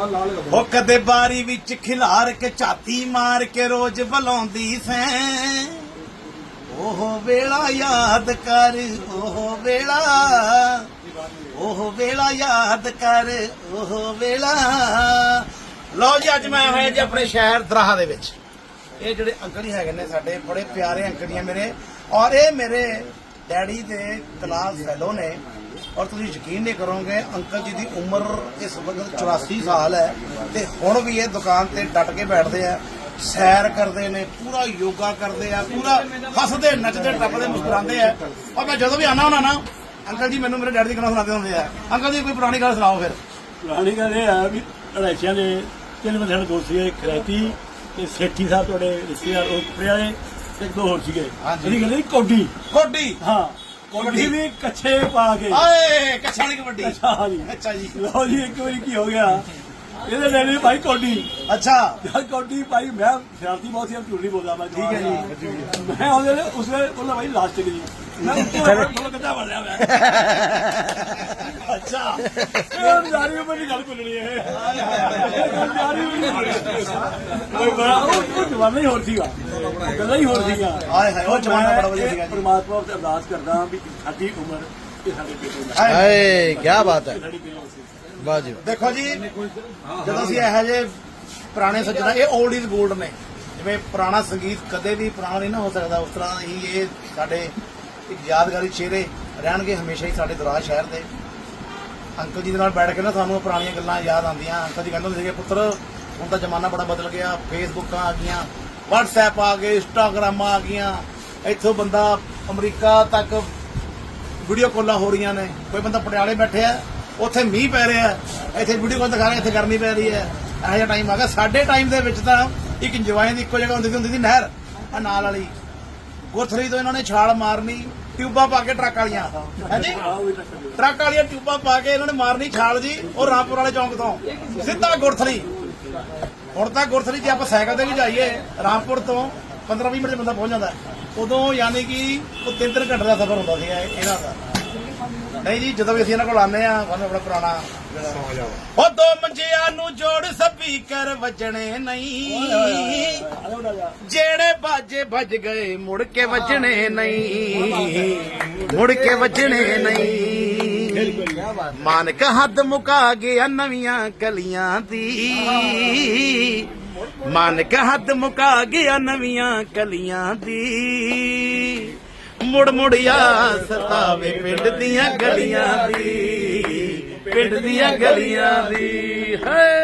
ਉਹ ਕਦੇ ਬਾਰੀ ਵਿੱਚ ਖਿਲਾਰ ਕੇ ਝਾਤੀ ਮਾਰ ਕੇ ਰੋਜ਼ ਬੁਲਾਉਂਦੀ ਸੈਂ। ਉਹ ਵੇਲਾ ਯਾਦ ਕਰ, ਉਹ ਵੇਲਾ। ਉਹ ਵੇਲਾ ਯਾਦ ਕਰ, ਉਹ ਵੇਲਾ। ਲਓ ਜੀ, ਅੱਜ ਮੈਂ ਹੋਇਆ ਜੀ ਆਪਣੇ ਸ਼ਹਿਰ ਦਰਾਹਾ ਦੇ ਵਿੱਚ। ਇਹ ਜਿਹੜੇ ਅੰਕਲ ਜੀ ਹੈਗੇ ਨੇ ਸਾਡੇ, ਬੜੇ ਪਿਆਰੇ ਅੰਕਲ ਜੀ ਮੇਰੇ। ਔਰ ਇਹ ਮੇਰੇ ਡੈਡੀ ਦੇ ਕਲਾਸ ਫੈਲੋ ਨੇ। ਔਰ ਤੁਸੀਂ ਯਕੀਨ ਨਹੀਂ ਕਰੋਗੇ ਅੰਕਲ ਜੀ ਦੀ ਉਮਰ ਇਸ ਵਕਤ 84 ਸਾਲ ਹੈ ਤੇ ਹੁਣ ਵੀ ਇਹ ਦੁਕਾਨ ਤੇ ਡਟ ਕੇ ਬੈਠਦੇ ਆ ਸੈਰ ਕਰਦੇ ਨੇ ਪੂਰਾ ਯੋਗਾ ਕਰਦੇ ਆ ਪੂਰਾ ਹੱਸਦੇ ਨੱਚਦੇ ਟੱਪਦੇ ਮੁਸਕਰਾਉਂਦੇ ਆ। ਔਰ ਮੈਂ ਜਦੋਂ ਵੀ ਆਣਾ ਹੁੰਦਾ ਨਾ ਅੰਕਲ ਜੀ ਮੈਨੂੰ ਮੇਰੇ ਡੈਡੀ ਦੀ ਗੱਲਾਂ ਸੁਣਾਉਂਦੇ ਹੁੰਦੇ ਆ। ਅੰਕਲ ਜੀ ਕੋਈ ਪੁਰਾਣੀ ਗੱਲ ਸੁਣਾਓ ਫਿਰ। ਪੁਰਾਣੀ ਗੱਲ ਇਹ ਆ ਵੀ ਅੜਾਈਆਂ ਦੇ ਤਿੰਨ ਬੰਦੇ ਸਾਡੇ ਦੋਸਤ ਸੀਗੇ ਖਰੈਤੀ ਤੇ ਸੇਠੀ ਸਾਹਿਬ ਤੁਹਾਡੇ ਰਿਸ਼ਤੇਦਾਰ ਉਹ ਕੱਪੜੇ ਵਾਲੇ ਤੇ ਦੋ ਹੋਰ ਸੀਗੇ। ਹਾਂਜੀ। ਉਹਦੀ ਕਹਿੰਦੇ ਸੀ ਕੌਡੀ। ਕੋਡੀ। ਹਾਂ। ਕੌਡੀ ਵੀ ਕੱਛੇ ਪਾ ਕੇ। ਆਏ ਕੱਛਾਂ ਵਾਲੀ ਕਬੱਡੀ। ਅੱਛਾ ਜੀ। ਅੱਛਾ ਜੀ। ਲਓ ਜੀ ਇੱਕ ਵਾਰੀ ਕੀ ਹੋ ਗਿਆ? ਇਹਦੇ ਲੈ ਲਈ ਭਾਈ ਕੌਡੀ ਅੱਛਾ। ਯਾਰ ਕੌਡੀ ਭਾਈ ਮੈਂ ਸ਼ਰਾਰਤੀ ਬਹੁਤ ਸੀ ਝੂਠ ਨਹੀਂ ਬੋਲਦਾ ਮੈਂ। ਠੀਕ ਹੈ ਜੀ। ਮੈਂ ਉਹਦੇ ਲਈ ਉਸ ਵੇਲੇ ਬੋਲਾ ਭਾਈ ਲਾਸਟ ਜੀ ਮੈਂ ਥੋੜਾ ਕਿੱਦਾਂ ਬਣ ਲਿਆ ਮੈਂ ਅੱਛਾ। ਇਹ ਜਾਰੀ ਉਮਰ ਦੀ ਗੱਲ ਭੁੱਲਣੀ ਹੈ। ਇਹ ਜਾਰੀ ਉਮਰ ਦੀ ਕੋਈ ਬੜਾ ਉਹ ਉਹ ਜਵਾਨਾ ਹੀ ਹੋਰ ਸੀਗਾ। ਗੱਲਾਂ ਹੀ ਹੋਰ ਸੀਗਾ ਹਾਏ ਹਾਏ, ਉਹ ਜ਼ਮਾਨਾ ਬੜਾ ਵਧੀਆ ਸੀਗਾ ਜੀ। ਪਰਮਾਤਮਾ ਉੱਤੇ ਅਰਦਾਸ ਕਰਦਾ ਵੀ ਸਾਡੀ ਉਮਰ ਇਹ ਸਾਡੇ ਬੇਟੇ ਦਾ ਹਾਏ। ਹਾਏ ਕੀ ਬਾਤ ਹੈ। ਸਾਡੀ ਬੇਟੇ ਸੀ ਵਾਹ ਜੀ ਦੇਖੋ ਜੀ ਜਦੋਂ ਅਸੀਂ ਇਹੋ ਜਿਹੇ ਪੁਰਾਣੇ ਸੱਜਣਾ ਇਹ 올ਡ ਇਜ਼ 골ਡ ਨੇ। ਜਿਵੇਂ ਪੁਰਾਣਾ ਸੰਗੀਤ ਕਦੇ ਵੀ ਪੁਰਾਣਾ ਨਹੀਂ ਨਾ ਹੋ ਸਕਦਾ ਉਸ ਤਰ੍ਹਾਂ ਹੀ ਇਹ ਸਾਡੇ ਇੱਕ ਯਾਦਗਾਰੀ ਚਿਹਰੇ ਰਹਿਣਗੇ ਹਮੇਸ਼ਾ ਹੀ ਸਾਡੇ ਦਰਾਜ ਸ਼ਹਿਰ ਦੇ। ਅੰਕਲ ਜੀ ਦੇ ਨਾਲ ਬੈਠ ਕੇ ਨਾ ਸਾਨੂੰ ਪੁਰਾਣੀਆਂ ਗੱਲਾਂ ਯਾਦ ਆਉਂਦੀਆਂ। ਅੰਕਲ ਜੀ ਕਹਿੰਦੇ ਹੁੰਦੇ ਸੀਗੇ, ਪੁੱਤਰ, ਹੁਣ ਤਾਂ ਜ਼ਮਾਨਾ ਬੜਾ ਬਦਲ ਗਿਆ, ਫੇਸਬੁੱਕਾਂ ਆ ਗਈਆਂ, WhatsApp ਆ ਗਏ ਇੰਸਟਾਗ੍ਰਾਮਾਂ ਆ ਗਈਆਂ। ਇੱਥੋਂ ਬੰਦਾ ਅਮਰੀਕਾ ਤੱਕ ਵੀਡੀਓ ਕਾਲਾਂ ਹੋ ਰਹੀਆਂ ਨੇ। ਕੋਈ ਬੰਦਾ ਪਟਿਆਲੇ ਬੈਠਿਆ, ਉੱਥੇ ਮੀਂਹ ਪੈ ਰਿਹਾ ਇੱਥੇ ਵੀਡੀਓ ਕਾਲ ਦਿਖਾ ਰਿਹਾ, ਇੱਥੇ ਗਰਮੀ ਪੈ ਰਹੀ ਹੈ। ਇਹੋ ਜਿਹਾ ਟਾਈਮ ਆ ਗਿਆ। ਸਾਡੇ ਟਾਈਮ ਦੇ ਵਿੱਚ ਤਾਂ ਇੱਕ ਇੰਜੋਏ ਦੀ ਇੱਕੋ ਜਗ੍ਹਾ ਹੁੰਦੀ ਹੁੰਦੀ ਸੀ ਨਹਿਰ ਆ ਨਾਲ ਵਾਲੀ। ਗੁਰਥਲੀ ਤੋਂ ਇਹਨਾਂ ਨੇ ਛਾਲ ਮਾਰਨੀ, ਟਿਊਬਾਂ ਪਾ ਕੇ ਟਰੱਕ ਵਾਲੀਆਂ। ਹਾਂਜੀ? ਟਰੱਕ ਵਾਲੀਆਂ ਟਿਊਬਾਂ ਪਾ ਕੇ ਇਹਨਾਂ ਨੇ ਮਾਰਨੀ ਛਾਲ ਜੀ, ਉਹ ਰਾਮਪੁਰ ਵਾਲੇ ਚੌਂਕ ਤੋਂ। ਸਿੱਧਾ ਗੁਰਥਲੀ। ਹੁਣ ਤਾਂ ਗੁਰਥਲੀ ਜੇ ਆਪਾਂ ਸਾਈਕਲ ਤੇ ਵੀ ਜਾਈਏ, ਰਾਮਪੁਰ ਤੋਂ 15-20 ਮਿੰਟ ਬੰਦਾ ਪਹੁੰਚ ਜਾਂਦਾ। ਉਦੋਂ ਯਾਨੀ ਕਿ ਉਹ ਤਿੰਨ ਤਿੰਨ ਘੰਟੇ ਦਾ ਸਫ਼ਰ ਹੁੰਦਾ ਸੀ ਇਹਨਾਂ ਦਾ ਨਹੀਂ ਜੀ ਜਦੋਂ ਵੀ ਅਸੀਂ ਇਹਨਾਂ ਕੋਲ ਆਉਂਦੇ ਆ ਸਾਨੂੰ ਆਪਣਾ ਪੁਰਾਣਾ ਉਹ ਦੋ ਮੰਜਿਆਂ ਨੂੰ ਜੋੜ ਸਪੀਕਰ ਵੱਜਣੇ ਨਹੀਂ। ਜਿਹੜੇ ਬਾਜੇ ਵੱਜ ਗਏ ਮੁੜ ਕੇ ਵੱਜਣੇ ਨਹੀਂ। ਮੁੜ ਕੇ ਵੱਜਣੇ ਨਹੀਂ। ਮਾਨਕ ਹੱਦ ਮੁਕਾ ਗਿਆ ਨਵੀਆਂ ਕਲੀਆਂ ਦੀ। ਮਾਨਕ ਹੱਦ ਮੁਕਾ ਗਿਆ ਨਵੀਆਂ ਕਲੀਆਂ ਦੀ। ਮੁੜ ਮੁੜਿਆ ਸਤਾਵੇ ਪਿੰਡ ਦੀਆਂ ਗਲੀਆਂ ਦੀ ਪਿੰਡ ਦੀਆਂ ਗਲੀਆਂ ਦੀ ਹੈ।